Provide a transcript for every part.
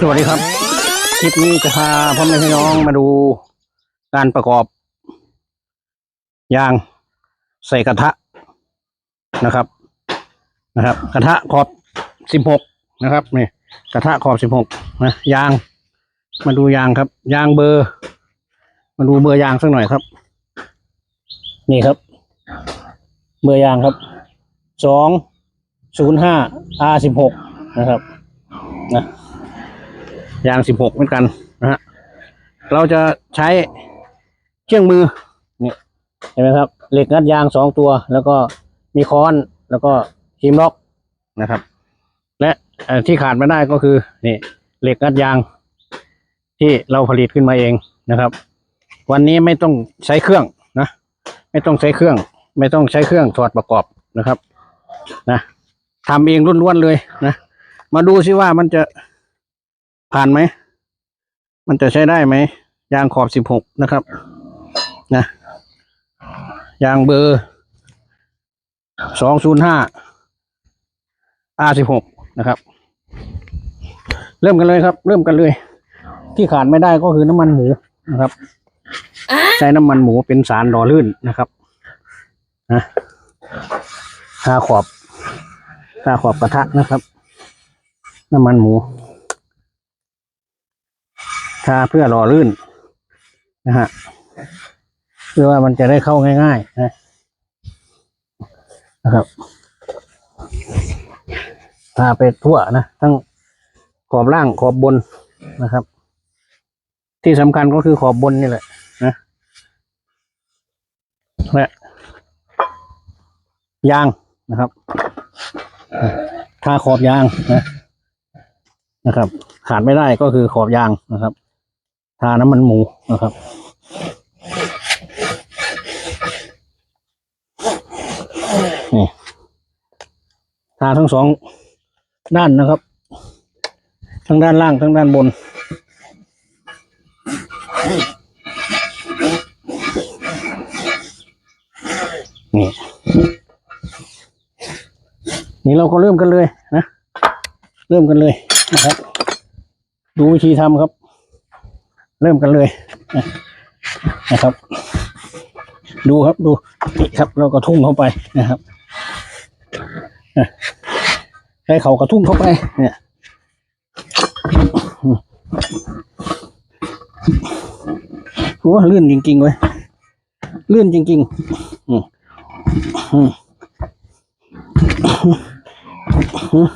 สวัสดีครับ คลิปนี้จะพาพ่อแม่พี่น้องมาดูการประกอบ ยางใส่กระทะนะครับนะครับ กระทะขอบสิบหกนะครับนี่กระทะขอบสิบหกนะยาง มาดูยางครับ ยางเบอร์ มาดูเบอร์ยางสักหน่อยครับ นี่ครับ เบอร์ยางครับสองศูนย์ห้า R สิบหกนะครับนะ ยางสิบหกเหมือนกันนะฮะเราจะใช้เครื่องมือเนี่ยเห็นไหมครับ เหล็กงัดยางสองตัว แล้วก็มีค้อนแล้วก็ทีมล็อกนะครับ และที่ขาดไม่ได้ก็คือนี่เหล็กงัดยางที่เราผลิตขึ้นมาเองนะครับ วันนี้ไม่ต้องใช้เครื่องนะ ไม่ต้องใช้เครื่อง ไม่ต้องใช้เครื่องถอดประกอบนะครับนะทำเองล้วนๆเลยนะ มาดูซิว่ามันจะ ผ่านไหม มันจะใช้ได้ไหม ยางขอบสิบหกนะครับ นะ ยางเบอร์สองศูนย์ห้า R สิบหกนะครับ เริ่มกันเลยครับ เริ่มกันเลย ที่ขาดไม่ได้ก็คือน้ำมันหมูนะครับ ใช้น้ำมันหมูเป็นสารหล่อลื่นนะครับนะทาขอบทาขอบกระทะนะครับ น้ำมันหมู ทาเพื่อหล่อลื่นนะฮะเพื่อว่ามันจะได้เข้าง่ายๆนะนะครับทาไปทั่วนะทั้งขอบล่างขอบบนนะครับ ที่สำคัญก็คือขอบบนนี่แหละนะและยางนะครับทาขอบยางนะนะครับ ขาดไม่ได้ก็คือขอบยางนะครับ ทาน้ำมันหมูนะครับนี่ทาทั้งสองด้านนะครับ ทั้งด้านล่างทั้งด้านบน นี่ นี่เราก็เริ่มกันเลยนะ เริ่มกันเลยนะครับ ดูวิธีทำครับ เริ่มกันเลยนะครับ ดูครับดูครับเราก็ทุ่งเข้าไปนะครับให้เขากระทุ่งเข้าไป เนี่ยโอ้ลื่นจริงๆเว้ยลื่นจริงๆอืมอืมอืม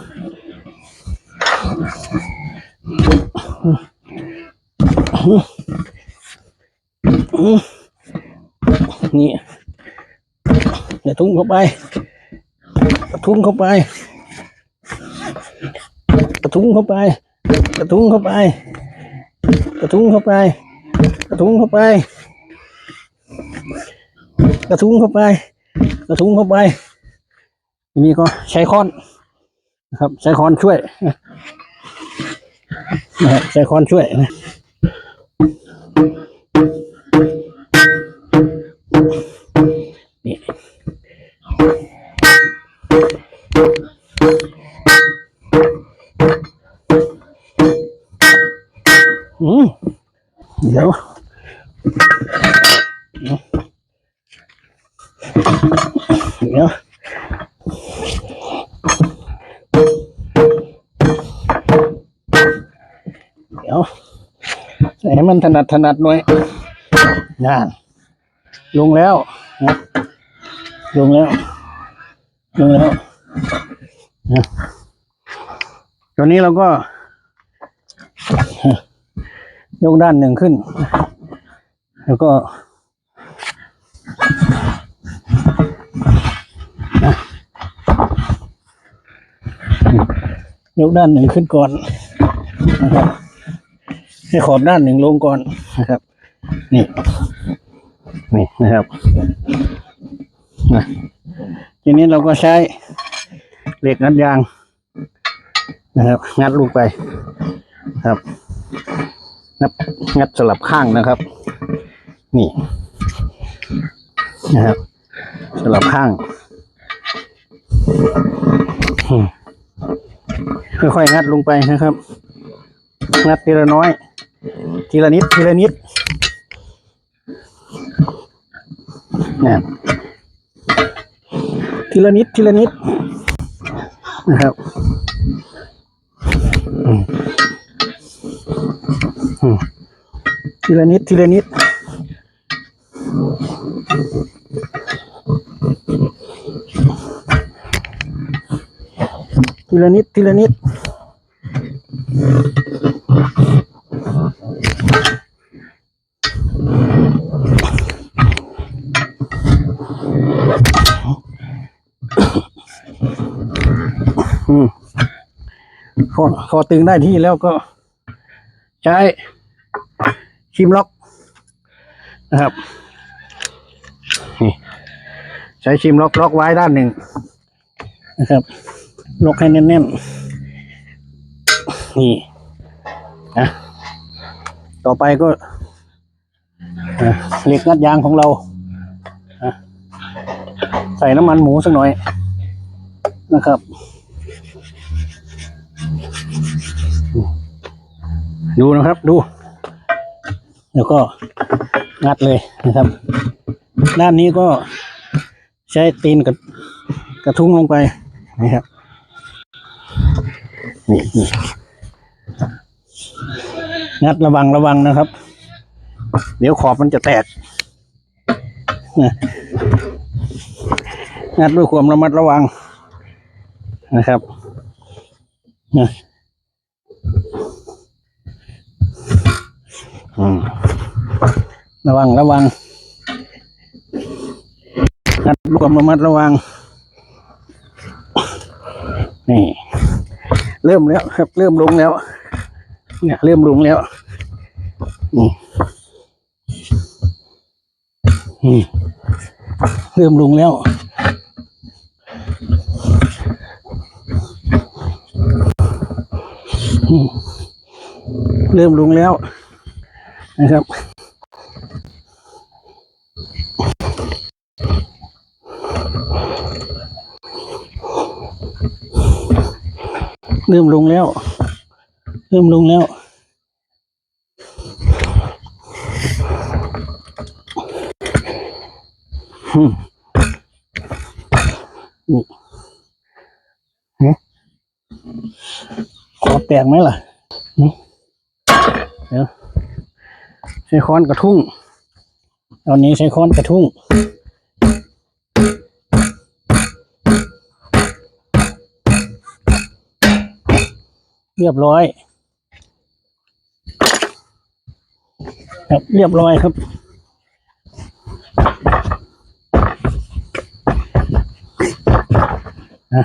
นี่เดี๋ยวทุ่มเข้าไปกระทุ้งเข้าไปกระทุ้งเข้าไปกระทุ้งเข้าไปกระทุ้งเข้าไปกระทุ้งเข้าไปกระทุ้งเข้าไปกระทุ้งเข้าไปนี่ก็ใช้ค้อนนะครับใช้ค้อนช่วยใช้ค้อนช่วยนะ นี่อืมเดี๋ยวเดี๋ยวเดี๋ยวใส่ให้มันถนัดถนัดหน่อยนานลงแล้ว ลงแล้วลงแล้วนะตอนนี้เราก็ยกด้านหนึ่งขึ้น แล้วก็ยกด้านหนึ่งขึ้นก่อนนะครับให้ขอบด้านหนึ่งลงก่อนนะครับ นี่ นี่นะครับ นะทีนี้เราก็ใช้เหล็กงัดยางนะครับ งัดลูกไปครับงัดงัดสลับข้างนะครับ นี่นะครับ สลับข้าง ค่อยๆงัดลงไปนะครับ งัดทีละน้อย ทีละนิด ทีละนิดเนี่ย ทีละนิดทีละนิดนะครับทีละนิดทีละนิดทีละนิดทีละนิด อืมพอพอตึงได้ที่แล้วก็ ใช้ครีมล็อกนะครับนี่ใช้ครีมล็อกล็อกไว้ด้านหนึ่งนะครับล็อกให้แน่นๆนี่นะต่อไปก็เหล็กงัดยางของเราใส่น้ำมันหมูสักหน่อยนะครับ ดูนะครับดู แล้วก็งัดเลยนะครับ ด้านนี้ก็ใช้ตีนกับกระทุ้งลงไปนะครับนี่นี่งัดระวังระวังนะครับ เดี๋ยวขอบมันจะแตกนะงัดด้วยความระมัดระวังนะครับนะอืม ระวังระวังงัดด้วยความระมัดระวัง นี่ เริ่มแล้วครับ เริ่มลงแล้ว เนี่ย เริ่มลงแล้วนี่นี่เริ่มลงแล้วเริ่มลงแล้ว นะครับ เริ่มลงแล้ว เริ่มลงแล้วอืมนี่ฮะขอแตกไหมล่ะ เดี๋ยว ใช้ค้อนกระทุ้ง ตอนนี้ใช้ค้อนกระทุ้ง เรียบร้อย ครับเรียบร้อยครับนะ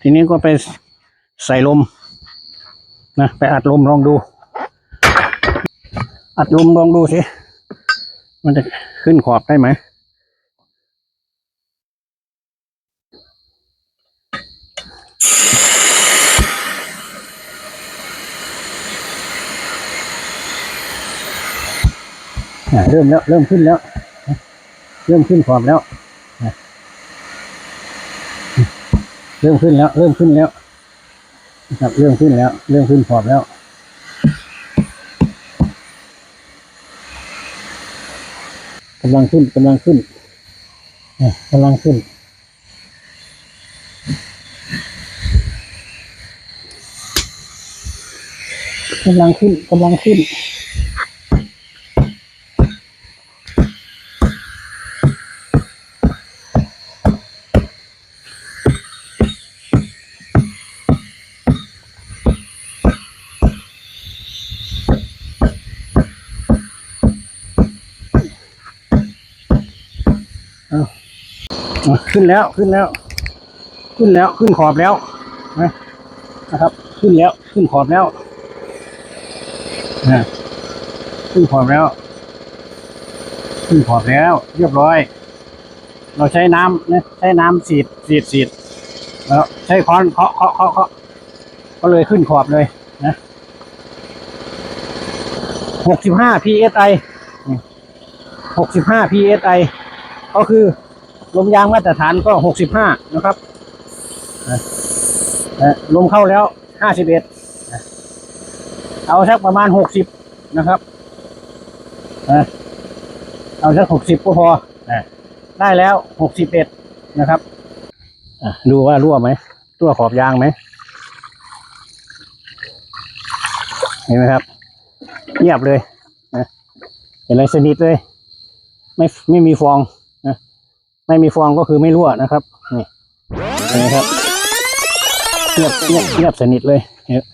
ทีนี้ก็ไปใส่ลมนะไปอัดลมลองดู อัดลมลองดูสิ มันจะขึ้นขอบได้ไหมอ่เริ่มแล้ว เริ่มขึ้นแล้ว เริ่มขึ้นขอบแล้ว เริ่มขึ้นแล้ว เริ่มขึ้นแล้วนะครับเริ่มขึ้นแล้ว เริ่มขึ้นขอบแล้ว กำลังขึ้นกำลังขึ้นกำลังขึ้น กำลังขึ้นกำลังขึ้น ขึ้นแล้วขึ้นแล้ว ขึ้นแล้วขึ้นขอบแล้วนะนะครับ ขึ้นแล้วขึ้นขอบแล้วนะขึ้นขอบแล้ว ขึ้นขอบแล้ว เรียบร้อย เราใช้น้ำนะใช้น้ำสีดสีดสีดแล้วใช้ค้อนเคาะเคาะเคาะเคาะก็เลยขึ้นขอบเลยนะหกสิบห้า psi หกสิบห้า psi ก็คือ ลมยางมาตรฐานก็หกสิบห้านะครับลมเข้าแล้วห้าสิบเอ็ดเอาสักประมาณหกสิบนะครับเอาสักหกสิบก็พอได้แล้วหกสิบเอ็ดนะครับดูว่ารั่วไหมรั่วขอบยางไหมเห็นไหมครับ เงียบเลยเห็นอะไรสนิทเลย ไม่ไม่มีฟอง ไม่มีฟองก็คือไม่รั่วนะครับ นี่นะครับเงียบเงียบเงียบสนิทเลยเนี่ย